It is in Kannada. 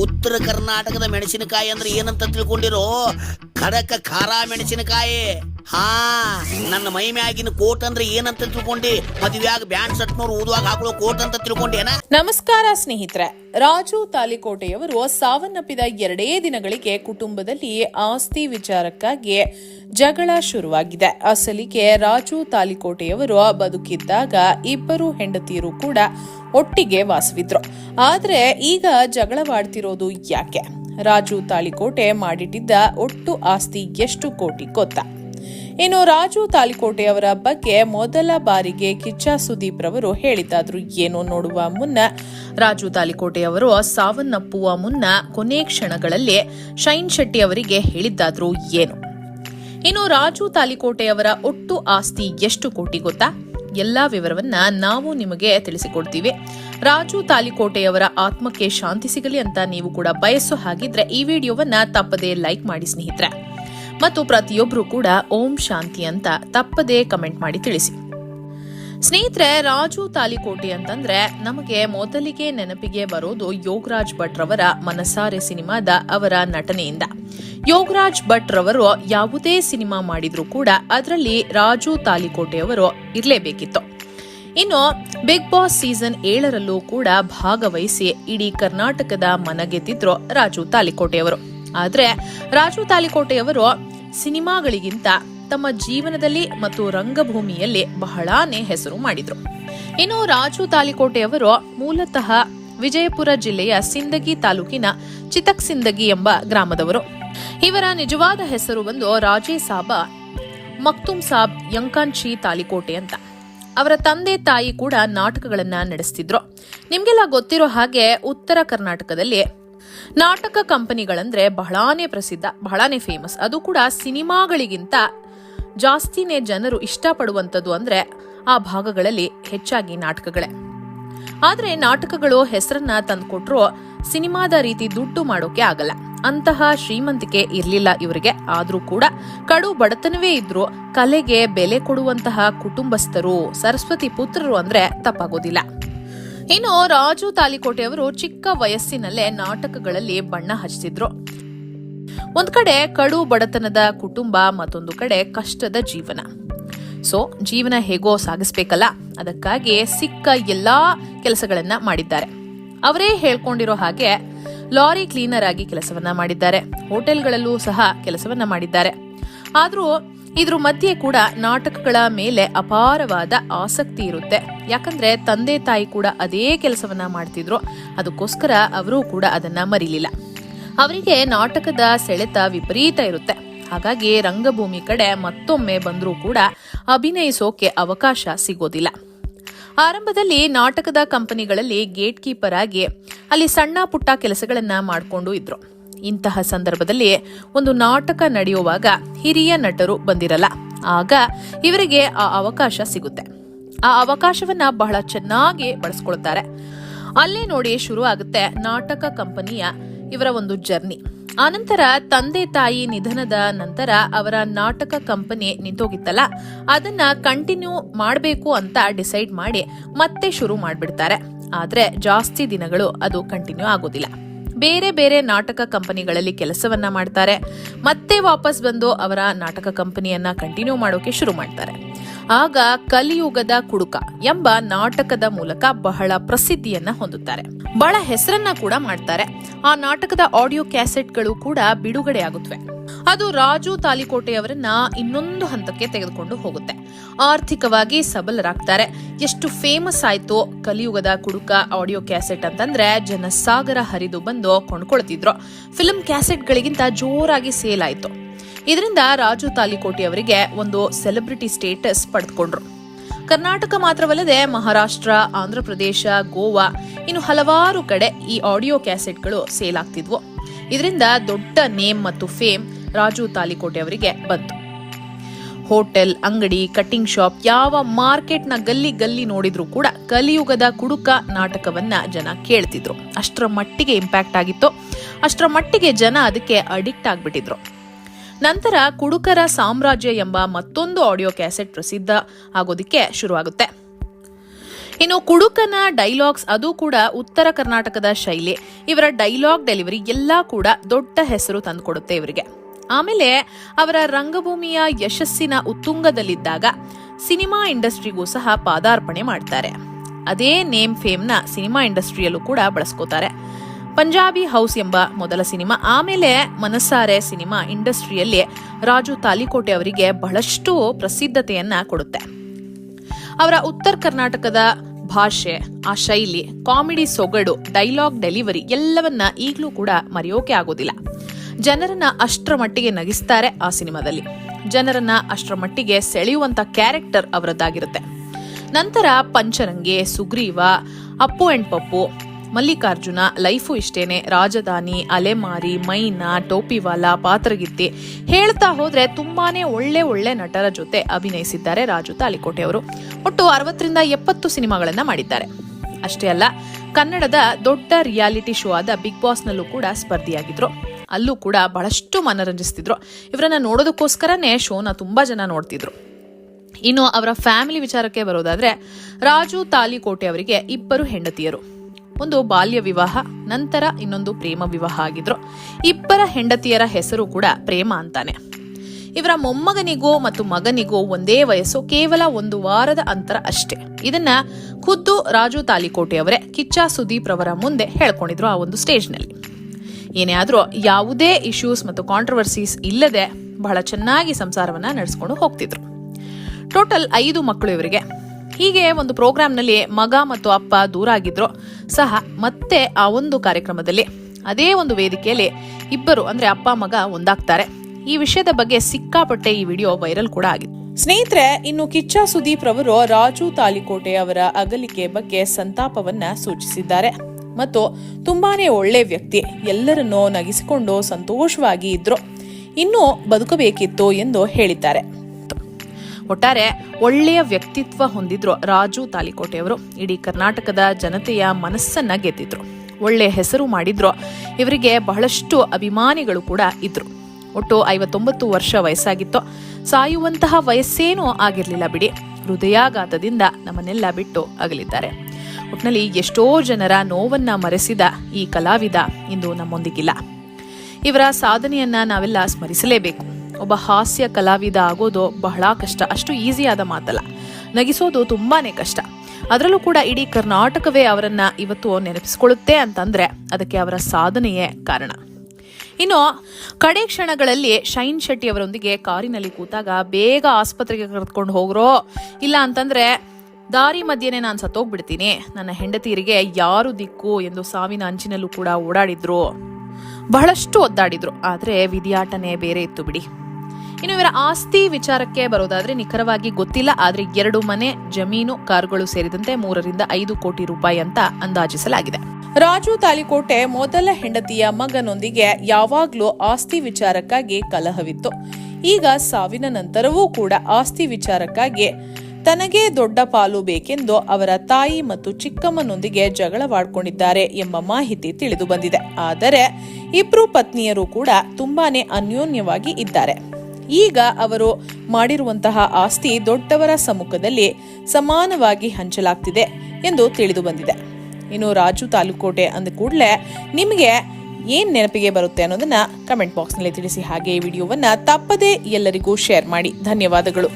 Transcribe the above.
ಉತ್ತರ ಕರ್ನಾಟಕದ ಮೆಣಸಿನಕಾಯಿ ಅಂದ್ರೆ ಏನಂತ ತಿಳ್ಕೊಂಡಿರೋ? ಖಡಕ ಖಾರ ಮೆಣಸಿನಕಾಯಿ. ಹಾ, ನನ್ನ ಮೈ ಮ್ಯಾಗಿನ ಕೋಟ್ ಅಂದ್ರೆ ಏನಂತ ತಿಳ್ಕೊಂಡಿ? ಮದುವೆಯಾಗ ಬ್ಯಾಂಡ್ ಸಟ್ನವ್ರು ಊದುವಾಗ ಹಾಕೊಳ್ಳೋ ಕೋಟ್ ಅಂತ ತಿಳ್ಕೊಂಡೇನ? ನಮಸ್ಕಾರ ಸ್ನೇಹಿತರೆ, ರಾಜು ತಾಲಿಕೋಟೆಯವರು ಸಾವನ್ನಪ್ಪಿದ ಎರಡೇ ದಿನಗಳಿಗೆ ಕುಟುಂಬದಲ್ಲಿ ಆಸ್ತಿ ವಿಚಾರಕ್ಕಾಗಿ ಜಗಳ ಶುರುವಾಗಿದೆ. ಅಸಲಿಗೆ ರಾಜು ತಾಲಿಕೋಟೆಯವರು ಬದುಕಿದ್ದಾಗ ಇಬ್ಬರು ಹೆಂಡತಿಯರು ಕೂಡ ಒಟ್ಟಿಗೆ ವಾಸವಿದ್ರು ಆದ್ರೆ ಈಗ ಜಗಳವಾಡ್ತಿರೋದು ಯಾಕೆ? ರಾಜು ತಾಳಿಕೋಟೆ ಮಾಡಿಟ್ಟಿದ್ದ ಒಟ್ಟು ಆಸ್ತಿ ಎಷ್ಟು ಕೋಟಿ ಗೊತ್ತಾ? ಇನ್ನು ರಾಜು ತಾಲಿಕೋಟೆ ಅವರ ಬಗ್ಗೆ ಮೊದಲ ಬಾರಿಗೆ ಕಿಚ್ಚ ಸುದೀಪ್ ರವರು ಹೇಳಿದ್ದಾದ್ರು ಏನು ನೋಡುವ ಮುನ್ನ. ರಾಜು ತಾಲಿಕೋಟೆ ಅವರು ಸಾವನ್ನಪ್ಪುವ ಮುನ್ನ ಕೊನೆ ಕ್ಷಣಗಳಲ್ಲಿ ಶೈನ್ ಶೆಟ್ಟಿ ಅವರಿಗೆ ಹೇಳಿದ್ದಾದ್ರು ಏನು? ಇನ್ನು ರಾಜು ತಾಲಿಕೋಟೆಯವರ ಒಟ್ಟು ಆಸ್ತಿ ಎಷ್ಟು ಕೋಟಿ ಗೊತ್ತಾ? ಎಲ್ಲಾ ವಿವರವನ್ನ ನಾವು ನಿಮಗೆ ತಿಳಿಸಿಕೊಡ್ತೀವಿ. ರಾಜು ತಾಲಿಕೋಟೆಯವರ ಆತ್ಮಕ್ಕೆ ಶಾಂತಿ ಸಿಗಲಿ ಅಂತ ನೀವು ಕೂಡ ಬಯಸೋ ಹಾಗಿದ್ರೆ ಈ ವಿಡಿಯೋವನ್ನ ತಪ್ಪದೇ ಲೈಕ್ ಮಾಡಿ ಸ್ನೇಹಿತರೆ. ಮತ್ತು ಪ್ರತಿಯೊಬ್ಬರು ಕೂಡ ಓಂ ಶಾಂತಿ ಅಂತ ತಪ್ಪದೇ ಕಮೆಂಟ್ ಮಾಡಿ ತಿಳಿಸಿ. ಸ್ನೇಹಿತರೆ, ರಾಜು ತಾಲಿಕೋಟೆ ಅಂತಂದ್ರೆ ನಮಗೆ ಮೊದಲಿಗೆ ನೆನಪಿಗೆ ಬರೋದು ಯೋಗರಾಜ್ ಭಟ್ ರವರ ಮನಸಾರೆ ಸಿನಿಮಾದ ಅವರ ನಟನೆಯಿಂದ. ಯೋಗರಾಜ್ ಭಟ್ ರವರು ಯಾವುದೇ ಸಿನಿಮಾ ಮಾಡಿದ್ರು ಕೂಡ ಅದರಲ್ಲಿ ರಾಜು ತಾಲಿಕೋಟೆಯವರು ಇರಲೇಬೇಕಿತ್ತು. ಇನ್ನು ಬಿಗ್ ಬಾಸ್ ಸೀಸನ್ ಏಳರಲ್ಲೂ ಕೂಡ ಭಾಗವಹಿಸಿ ಇಡೀ ಕರ್ನಾಟಕದ ಮನಗೆದ್ದಿದ್ರು ರಾಜು ತಾಲಿಕೋಟೆಯವರು ಆದ್ರೆ ರಾಜು ತಾಲಿಕೋಟೆಯವರು ಸಿನಿಮಾಗಳಿಗಿಂತ ತಮ್ಮ ಜೀವನದಲ್ಲಿ ಮತ್ತು ರಂಗಭೂಮಿಯಲ್ಲಿ ಬಹಳಾನೇ ಹೆಸರು ಮಾಡಿದ್ರು. ಇನ್ನು ರಾಜು ತಾಲಿಕೋಟೆಯವರು ಮೂಲತಃ ವಿಜಯಪುರ ಜಿಲ್ಲೆಯ ಸಿಂದಗಿ ತಾಲೂಕಿನ ಚಿತಕ್ ಸಿಂದಗಿ ಎಂಬ ಗ್ರಾಮದವರು. ಇವರ ನಿಜವಾದ ಹೆಸರು ಬಂದು ರಾಜೇ ಸಾಬ ಮಕ್ತುಮ್ ಸಾಬ್ ಯಂಕಾಂಚಿ ತಾಲಿಕೋಟೆ ಅಂತ. ಅವರ ತಂದೆ ತಾಯಿ ಕೂಡ ನಾಟಕಗಳನ್ನ ನಡೆಸ್ತಿದ್ರು. ನಿಮ್ಗೆಲ್ಲ ಗೊತ್ತಿರೋ ಹಾಗೆ ಉತ್ತರ ಕರ್ನಾಟಕದಲ್ಲಿ ನಾಟಕ ಕಂಪನಿಗಳಂದ್ರೆ ಬಹಳಾನೇ ಪ್ರಸಿದ್ಧ, ಬಹಳಾನೇ ಫೇಮಸ್ ಅದು ಕೂಡ ಸಿನಿಮಾಗಳಿಗಿಂತ ಜಾಸ್ತಿನೇ ಜನರು ಇಷ್ಟಪಡುವಂಥದ್ದು ಅಂದರೆ ಆ ಭಾಗಗಳಲ್ಲಿ ಹೆಚ್ಚಾಗಿ ನಾಟಕಗಳೇ. ಆದರೆ ನಾಟಕಗಳು ಹೆಸರನ್ನ ತಂದುಕೊಟ್ರು ಸಿನಿಮಾದ ರೀತಿ ದುಡ್ಡು ಮಾಡೋಕೆ ಆಗಲ್ಲ. ಅಂತಹ ಶ್ರೀಮಂತಿಕೆ ಇರಲಿಲ್ಲ ಇವರಿಗೆ. ಆದರೂ ಕೂಡ ಕಡು ಬಡತನವೇ ಇದ್ರು ಕಲೆಗೆ ಬೆಲೆ ಕೊಡುವಂತಹ ಕುಟುಂಬಸ್ಥರು, ಸರಸ್ವತಿ ಪುತ್ರರು ಅಂದ್ರೆ ತಪ್ಪಾಗೋದಿಲ್ಲ. ಇನ್ನು ರಾಜು ತಾಲಿಕೋಟೆ ಅವರು ಚಿಕ್ಕ ವಯಸ್ಸಿನಲ್ಲೇ ನಾಟಕಗಳಲ್ಲಿ ಬಣ್ಣ ಹಚ್ಚಿದ್ರು. ಒಂದ್ ಕಡೆ ಕಡು ಬಡತನದ ಕುಟುಂಬ, ಮತ್ತೊಂದು ಕಡೆ ಕಷ್ಟದ ಜೀವನ. ಸೊ ಜೀವನ ಹೇಗೋ ಸಾಗಿಸ್ಬೇಕಲ್ಲ? ಅದಕ್ಕಾಗಿ ಸಿಕ್ಕ ಎಲ್ಲಾ ಕೆಲಸಗಳನ್ನ ಮಾಡಿದ್ದಾರೆ. ಅವರೇ ಹೇಳ್ಕೊಂಡಿರೋ ಹಾಗೆ ಲಾರಿ ಕ್ಲೀನರ್ ಆಗಿ ಕೆಲಸವನ್ನ ಮಾಡಿದ್ದಾರೆ. ಹೋಟೆಲ್ಗಳಲ್ಲೂ ಸಹ ಕೆಲಸವನ್ನ ಮಾಡಿದ್ದಾರೆ. ಆದ್ರೂ ಇದ್ರ ಮಧ್ಯೆ ಕೂಡ ನಾಟಕಗಳ ಮೇಲೆ ಅಪಾರವಾದ ಆಸಕ್ತಿ ಇರುತ್ತೆ. ಯಾಕಂದ್ರೆ ತಂದೆ ತಾಯಿ ಕೂಡ ಅದೇ ಕೆಲಸವನ್ನ ಮಾಡ್ತಿದ್ರು. ಅದಕ್ಕೋಸ್ಕರ ಅವರು ಕೂಡ ಅದನ್ನ ಮರಿಲಿಲ್ಲ. ಅವರಿಗೆ ನಾಟಕದ ಸೆಳೆತ ವಿಪರೀತ ಇರುತ್ತೆ. ಹಾಗಾಗಿ ರಂಗಭೂಮಿ ಕಡೆ ಮತ್ತೊಮ್ಮೆ ಬಂದರೂ ಕೂಡ ಅಭಿನಯಿಸೋಕೆ ಅವಕಾಶ ಸಿಗೋದಿಲ್ಲ. ಆರಂಭದಲ್ಲಿ ನಾಟಕದ ಕಂಪನಿಗಳಲ್ಲಿ ಗೇಟ್ ಕೀಪರ್ ಆಗಿ ಅಲ್ಲಿ ಸಣ್ಣ ಪುಟ್ಟ ಕೆಲಸಗಳನ್ನ ಮಾಡಿಕೊಂಡು ಇದ್ರು. ಇಂತಹ ಸಂದರ್ಭದಲ್ಲಿ ಒಂದು ನಾಟಕ ನಡೆಯುವಾಗ ಹಿರಿಯ ನಟರು ಬಂದಿರಲ್ಲ. ಆಗ ಇವರಿಗೆ ಆ ಅವಕಾಶ ಸಿಗುತ್ತೆ. ಆ ಅವಕಾಶವನ್ನ ಬಹಳ ಚೆನ್ನಾಗಿ ಬಳಸ್ಕೊಳ್ತಾರೆ. ಅಲ್ಲೇ ನೋಡಿ ಶುರು ಆಗುತ್ತೆ ನಾಟಕ ಕಂಪನಿಯ ಇವರ ಒಂದು ಜರ್ನಿ. ಆನಂತರ ತಂದೆ ತಾಯಿ ನಿಧನದ ನಂತರ ಅವರ ನಾಟಕ ಕಂಪನಿ ನಿಂತೋಗಿತ್ತಲ್ಲ. ಅದನ್ನ ಕಂಟಿನ್ಯೂ ಮಾಡಬೇಕು ಅಂತ ಡಿಸೈಡ್ ಮಾಡಿ ಮತ್ತೆ ಶುರು ಮಾಡಿಬಿಡ್ತಾರೆ. ಆದ್ರೆ ಜಾಸ್ತಿ ದಿನಗಳು ಅದು ಕಂಟಿನ್ಯೂ ಆಗೋದಿಲ್ಲ. ಬೇರೆ ಬೇರೆ ನಾಟಕ ಕಂಪನಿಗಳಲ್ಲಿ ಕೆಲಸವನ್ನ ಮಾಡ್ತಾರೆ. ಮತ್ತೆ ವಾಪಸ್ ಬಂದು ಅವರ ನಾಟಕ ಕಂಪನಿಯನ್ನ ಕಂಟಿನ್ಯೂ ಮಾಡೋಕೆ ಶುರು ಮಾಡ್ತಾರೆ. ಆಗ ಕಲಿಯುಗದ ಕುಡುಕ ಎಂಬ ನಾಟಕದ ಮೂಲಕ ಬಹಳ ಪ್ರಸಿದ್ಧಿಯನ್ನ ಹೊಂದುತ್ತಾರೆ. ಬಹಳ ಹೆಸರನ್ನ ಕೂಡ ಮಾಡ್ತಾರೆ. ಆ ನಾಟಕದ ಆಡಿಯೋ ಕ್ಯಾಸೆಟ್ಗಳು ಕೂಡ ಬಿಡುಗಡೆ ಆಗುತ್ತವೆ. ಅದು ರಾಜು ತಾಲಿಕೋಟೆಯವರನ್ನ ಇನ್ನೊಂದು ಹಂತಕ್ಕೆ ತೆಗೆದುಕೊಂಡು ಹೋಗುತ್ತೆ. ಆರ್ಥಿಕವಾಗಿ ಸಬಲರಾಗ್ತಾರೆ. ಎಷ್ಟು ಫೇಮಸ್ ಆಯ್ತು ಕಲಿಯುಗದ ಕುಡುಕ ಆಡಿಯೋ ಕ್ಯಾಸೆಟ್ ಅಂತಂದ್ರೆ ಜನಸಾಗರ ಹರಿದು ಬಂದು ಕೊಂಡ್ಕೊಳ್ತಿದ್ರು. ಫಿಲ್ಮ್ ಕ್ಯಾಸೆಟ್ಗಳಿಗಿಂತ ಜೋರಾಗಿ ಸೇಲ್ ಆಯ್ತು. ಇದರಿಂದ ರಾಜು ತಾಲಿಕೋಟಿ ಅವರಿಗೆ ಒಂದು ಸೆಲೆಬ್ರಿಟಿ ಸ್ಟೇಟಸ್ ಪಡೆದುಕೊಂಡ್ರು. ಕರ್ನಾಟಕ ಮಾತ್ರವಲ್ಲದೆ ಮಹಾರಾಷ್ಟ್ರ, ಆಂಧ್ರಪ್ರದೇಶ, ಗೋವಾ, ಇನ್ನು ಹಲವಾರು ಕಡೆ ಈ ಆಡಿಯೋ ಕ್ಯಾಸೆಟ್ಗಳು ಸೇಲ್ ಆಗ್ತಿದ್ವು. ಇದರಿಂದ ದೊಡ್ಡ ನೇಮ್ ಮತ್ತು ಫೇಮ್ ರಾಜು ತಾಲಿಕೋಟೆ ಅವರಿಗೆ ಬಂತು. ಹೋಟೆಲ್, ಅಂಗಡಿ, ಕಟಿಂಗ್ ಶಾಪ್, ಯಾವ ಮಾರ್ಕೆಟ್ನ ಗಲ್ಲಿ ಗಲ್ಲಿ ನೋಡಿದ್ರು ಕೂಡ ಕಲಿಯುಗದ ಕುಡುಕ ನಾಟಕವನ್ನ ಜನ ಕೇಳ್ತಿದ್ರು. ಅಷ್ಟರ ಮಟ್ಟಿಗೆ ಇಂಪ್ಯಾಕ್ಟ್ ಆಗಿತ್ತು. ಅಷ್ಟರ ಮಟ್ಟಿಗೆ ಜನ ಅದಕ್ಕೆ ಅಡಿಕ್ಟ್ ಆಗ್ಬಿಟ್ಟಿದ್ರು. ನಂತರ ಕುಡುಕರ ಸಾಮ್ರಾಜ್ಯ ಎಂಬ ಮತ್ತೊಂದು ಆಡಿಯೋ ಕ್ಯಾಸೆಟ್ ಪ್ರಸಿದ್ಧ ಆಗೋದಿಕ್ಕೆ ಶುರುವಾಗುತ್ತೆ. ಇನ್ನು ಕುಡುಕನ ಡೈಲಾಗ್ಸ್ ಅದು ಕೂಡ ಉತ್ತರ ಕರ್ನಾಟಕದ ಶೈಲಿ. ಇವರ ಡೈಲಾಗ್ ಡೆಲಿವರಿ ಎಲ್ಲ ಕೂಡ ದೊಡ್ಡ ಹೆಸರು ತಂದುಕೊಡುತ್ತೆ ಇವರಿಗೆ. ಆಮೇಲೆ ಅವರ ರಂಗಭೂಮಿಯ ಯಶಸ್ಸಿನ ಉತ್ತುಂಗದಲ್ಲಿದ್ದಾಗ ಸಿನಿಮಾ ಇಂಡಸ್ಟ್ರಿಗೂ ಸಹ ಪಾದಾರ್ಪಣೆ ಮಾಡ್ತಾರೆ. ಅದೇ ನೇಮ್ ಫೇಮ್ನ ಸಿನಿಮಾ ಇಂಡಸ್ಟ್ರಿಯಲ್ಲೂ ಕೂಡ ಬಳಸ್ಕೋತಾರೆ. ಪಂಜಾಬಿ ಹೌಸ್ ಎಂಬ ಮೊದಲ ಸಿನಿಮಾ, ಆಮೇಲೆ ಮನಸ್ಸಾರೆ ಸಿನಿಮಾ ಇಂಡಸ್ಟ್ರಿಯಲ್ಲಿ ರಾಜು ತಾಲಿಕೋಟೆ ಅವರಿಗೆ ಬಹಳಷ್ಟು ಪ್ರಸಿದ್ಧತೆಯನ್ನ ಕೊಡುತ್ತೆ. ಅವರ ಉತ್ತರ ಕರ್ನಾಟಕದ ಭಾಷೆ, ಆ ಶೈಲಿ, ಕಾಮಿಡಿ ಸೊಗಡು, ಡೈಲಾಗ್ ಡೆಲಿವರಿ ಎಲ್ಲವನ್ನ ಈಗಲೂ ಕೂಡ ಮರೆಯೋಕೆ ಆಗೋದಿಲ್ಲ. ಜನರನ್ನ ಅಷ್ಟರ ಮಟ್ಟಿಗೆ ನಗಿಸ್ತಾರೆ ಆ ಸಿನಿಮಾದಲ್ಲಿ. ಜನರನ್ನ ಅಷ್ಟರ ಮಟ್ಟಿಗೆ ಸೆಳೆಯುವಂತ ಕ್ಯಾರೆಕ್ಟರ್ ಅವರದ್ದಾಗಿರುತ್ತೆ. ನಂತರ ಪಂಚರಂಗೆ, ಸುಗ್ರೀವ, ಅಪ್ಪು ಅಂಡ್ ಪಪ್ಪು ಮಲ್ಲಿಕಾರ್ಜುನ ಲೈಫು ಇಷ್ಟೇನೆ, ರಾಜಧಾನಿ, ಅಲೆಮಾರಿ, ಮೈನಾ, ಟೋಪಿವಾಲ, ಪಾತ್ರಗಿತ್ತಿ. ಹೇಳ್ತಾ ಹೋದ್ರೆ ತುಂಬಾನೇ ಒಳ್ಳೆ ಒಳ್ಳೆ ನಟರ ಜೊತೆ ಅಭಿನಯಿಸಿದ್ದಾರೆ ರಾಜು ತಾಲಿಕೋಟೆ ಅವರು. ಒಟ್ಟು ಅರವತ್ತರಿಂದ ಎಪ್ಪತ್ತು ಸಿನಿಮಾಗಳನ್ನ ಮಾಡಿದ್ದಾರೆ. ಅಷ್ಟೇ ಅಲ್ಲ, ಕನ್ನಡದ ದೊಡ್ಡ ರಿಯಾಲಿಟಿ ಶೋ ಆದ ಬಿಗ್ ಬಾಸ್ನಲ್ಲೂ ಕೂಡ ಸ್ಪರ್ಧಿಯಾಗಿದ್ರು. ಅಲ್ಲೂ ಕೂಡ ಬಹಳಷ್ಟು ಮನರಂಜಿಸ್ತಿದ್ರು. ಇವರನ್ನ ನೋಡೋದಕ್ಕೋಸ್ಕರನೇ ಶೋನ ತುಂಬಾ ಜನ ನೋಡ್ತಿದ್ರು. ಇನ್ನು ಅವರ ಫ್ಯಾಮಿಲಿ ವಿಚಾರಕ್ಕೆ ಬರೋದಾದ್ರೆ, ರಾಜು ತಾಲಿಕೋಟೆ ಅವರಿಗೆ ಇಬ್ಬರು ಹೆಂಡತಿಯರು. ಒಂದು ಬಾಲ್ಯ ವಿವಾಹ, ನಂತರ ಇನ್ನೊಂದು ಪ್ರೇಮ ವಿವಾಹ ಆಗಿದ್ರು. ಇಬ್ಬರ ಹೆಂಡತಿಯರ ಹೆಸರು ಕೂಡ ಪ್ರೇಮ ಅಂತಾನೆ. ಇವರ ಮೊಮ್ಮಗನಿಗೋ ಮತ್ತು ಮಗನಿಗೋ ಒಂದೇ ವಯಸ್ಸು ಕೇವಲ ಒಂದು ವಾರದ ಅಂತರ ಅಷ್ಟೇ. ಇದನ್ನ ಖುದ್ದು ರಾಜು ತಾಲಿಕೋಟೆ ಅವರೇ ಕಿಚ್ಚ ಸುದೀಪ್ ಅವರ ಮುಂದೆ ಹೇಳ್ಕೊಂಡಿದ್ರು ಆ ಒಂದು ಸ್ಟೇಜ್ನಲ್ಲಿ. ಏನೇ ಆದರೂ ಯಾವುದೇ ಇಶ್ಯೂಸ್ ಮತ್ತು ಕಾಂಟ್ರವರ್ಸೀಸ್ ಇಲ್ಲದೆ ಬಹಳ ಚೆನ್ನಾಗಿ ಸಂಸಾರವನ್ನ ನಡೆಸ್ಕೊಂಡು ಹೋಗ್ತಿದ್ರು. ಟೋಟಲ್ ಐದು ಮಕ್ಕಳು ಇವರಿಗೆ. ಹೀಗೆ ಒಂದು ಪ್ರೋಗ್ರಾಂನಲ್ಲಿ ಮಗ ಮತ್ತು ಅಪ್ಪ ದೂರ ಆಗಿದ್ರು ಸಹ ಮತ್ತೆ ಆ ಒಂದು ಕಾರ್ಯಕ್ರಮದಲ್ಲಿ ಅದೇ ಒಂದು ವೇದಿಕೆಯಲ್ಲಿ ಇಬ್ಬರು, ಅಂದ್ರೆ ಅಪ್ಪ, ಮಗ ಒಂದಾಗ್ತಾರೆ. ಈ ವಿಷಯದ ಬಗ್ಗೆ ಸಿಕ್ಕಾಪಟ್ಟೆ ಈ ವಿಡಿಯೋ ವೈರಲ್ ಕೂಡ ಆಗಿದೆ. ಸ್ನೇಹಿತರೆ, ಇನ್ನು ಕಿಚ್ಚ ಸುದೀಪ್ ರವರು ರಾಜು ತಾಲಿಕೋಟೆ ಅವರ ಅಗಲಿಕೆ ಬಗ್ಗೆ ಸಂತಾಪವನ್ನ ಸೂಚಿಸಿದ್ದಾರೆ. ಮತ್ತು ತುಂಬಾನೇ ಒಳ್ಳೆ ವ್ಯಕ್ತಿ, ಎಲ್ಲರನ್ನೂ ನಗಿಸಿಕೊಂಡು ಸಂತೋಷವಾಗಿ ಇದ್ರು. ಇನ್ನೂ ಬದುಕಬೇಕಿತ್ತು ಎಂದು ಹೇಳಿದ್ದಾರೆ. ಒಟ್ಟಾರೆ ಒಳ್ಳೆಯ ವ್ಯಕ್ತಿತ್ವ ಹೊಂದಿದ್ರು ರಾಜು ತಾಲಿಕೋಟೆಯವರು. ಇಡೀ ಕರ್ನಾಟಕದ ಜನತೆಯ ಮನಸ್ಸನ್ನ ಗೆದ್ದಿದ್ರು. ಒಳ್ಳೆ ಹೆಸರು ಮಾಡಿದ್ರು. ಇವರಿಗೆ ಬಹಳಷ್ಟು ಅಭಿಮಾನಿಗಳು ಕೂಡ ಇದ್ರು. ಒಟ್ಟು ಐವತ್ತೊಂಬತ್ತು ವರ್ಷ ವಯಸ್ಸಾಗಿತ್ತು. ಸಾಯುವಂತಹ ವಯಸ್ಸೇನೂ ಆಗಿರಲಿಲ್ಲ ಬಿಡಿ. ಹೃದಯಾಘಾತದಿಂದ ನಮ್ಮನ್ನೆಲ್ಲ ಬಿಟ್ಟು ಅಗಲಿದ್ದಾರೆ. ಒಟ್ನಲ್ಲಿ ಎಷ್ಟೋ ಜನರ ನೋವನ್ನ ಮರೆಸಿದ ಈ ಕಲಾವಿದ ಇಂದು ನಮ್ಮೊಂದಿಗಿಲ್ಲ. ಇವರ ಸಾಧನೆಯನ್ನ ನಾವೆಲ್ಲ ಸ್ಮರಿಸಲೇಬೇಕು. ಒಬ್ಬ ಹಾಸ್ಯ ಕಲಾವಿದ ಆಗೋದು ಬಹಳ ಕಷ್ಟ. ಅಷ್ಟು ಈಸಿಯಾದ ಮಾತಲ್ಲ. ನಗಿಸೋದು ತುಂಬಾನೇ ಕಷ್ಟ. ಅದರಲ್ಲೂ ಕೂಡ ಇಡೀ ಕರ್ನಾಟಕವೇ ಅವರನ್ನ ಇವತ್ತು ನೆನಪಿಸ್ಕೊಳ್ಳುತ್ತೆ ಅಂತಂದ್ರೆ ಅದಕ್ಕೆ ಅವರ ಸಾಧನೆಯೇ ಕಾರಣ. ಇನ್ನು ಕಡೆ ಕ್ಷಣಗಳಲ್ಲಿ ಶೈನ್ ಶೆಟ್ಟಿ ಅವರೊಂದಿಗೆ ಕಾರಿನಲ್ಲಿ ಕೂತಾಗ ಬೇಗ ಆಸ್ಪತ್ರೆಗೆ ಕರೆದುಕೊಂಡು ಹೋಗ್ರೋ ಇಲ್ಲ ಅಂತಂದ್ರೆ ದಾರಿ ಮಧ್ಯೆನೆ ನಾನು ಸತ್ತೋಗ್ಬಿಡ್ತೀನಿ. ನನ್ನ ಹೆಂಡತಿಯರಿಗೆ ಯಾರು ದಿಕ್ಕು ಎಂದು ಸಾವಿನ ಅಂಚಿನಲ್ಲೂ ಕೂಡ ಓಡಾಡಿದ್ರು. ಬಹಳಷ್ಟು ಒದ್ದಾಡಿದ್ರು. ಆದ್ರೆ ವಿಧಿಯಾಟನೇ ಬೇರೆ ಇತ್ತು ಬಿಡಿ. ಇನ್ನು ಇವರ ಆಸ್ತಿ ವಿಚಾರಕ್ಕೆ ಬರೋದಾದ್ರೆ ನಿಖರವಾಗಿ ಗೊತ್ತಿಲ್ಲ, ಆದ್ರೆ ಎರಡು ಮನೆ, ಜಮೀನು, ಕಾರುಗಳು ಸೇರಿದಂತೆ ಮೂರರಿಂದ ಐದು ಕೋಟಿ ರೂಪಾಯಿ ಅಂತ ಅಂದಾಜಿಸಲಾಗಿದೆ. ರಾಜು ತಾಲಿಕೋಟೆ ಮೊದಲ ಹೆಂಡತಿಯ ಮಗನೊಂದಿಗೆ ಯಾವಾಗ್ಲೂ ಆಸ್ತಿ ವಿಚಾರಕ್ಕಾಗಿ ಕಲಹವಿತ್ತು. ಈಗ ಸಾವಿನ ನಂತರವೂ ಕೂಡ ಆಸ್ತಿ ವಿಚಾರಕ್ಕಾಗಿ ತನಗೆ ದೊಡ್ಡ ಪಾಲು ಬೇಕೆಂದು ಅವರ ತಾಯಿ ಮತ್ತು ಚಿಕ್ಕಮ್ಮನೊಂದಿಗೆ ಜಗಳವಾಡ್ಕೊಂಡಿದ್ದಾರೆ ಎಂಬ ಮಾಹಿತಿ ತಿಳಿದು ಬಂದಿದೆ ಆದರೆ ಇಬ್ರು ಪತ್ನಿಯರು ಕೂಡ ತುಂಬಾನೇ ಅನ್ಯೋನ್ಯವಾಗಿ ಇದ್ದಾರೆ. ಈಗ ಅವರು ಮಾಡಿರುವಂತಹ ಆಸ್ತಿ ದೊಡ್ಡವರ ಸಮ್ಮುಖದಲ್ಲಿ ಸಮಾನವಾಗಿ ಹಂಚಲಾಗ್ತಿದೆ ಎಂದು ತಿಳಿದು ಬಂದಿದೆ. ಇನ್ನು ರಾಜು ತಾಲೂಕೋಟೆ ಅಂದ ಕೂಡಲೇ ನಿಮಗೆ ಏನ್ ನೆನಪಿಗೆ ಬರುತ್ತೆ ಅನ್ನೋದನ್ನ ಕಮೆಂಟ್ ಬಾಕ್ಸ್ನಲ್ಲಿ ತಿಳಿಸಿ ಹಾಗೆ ಈ ವಿಡಿಯೋವನ್ನ ತಪ್ಪದೇ ಎಲ್ಲರಿಗೂ ಶೇರ್ ಮಾಡಿ. ಧನ್ಯವಾದಗಳು.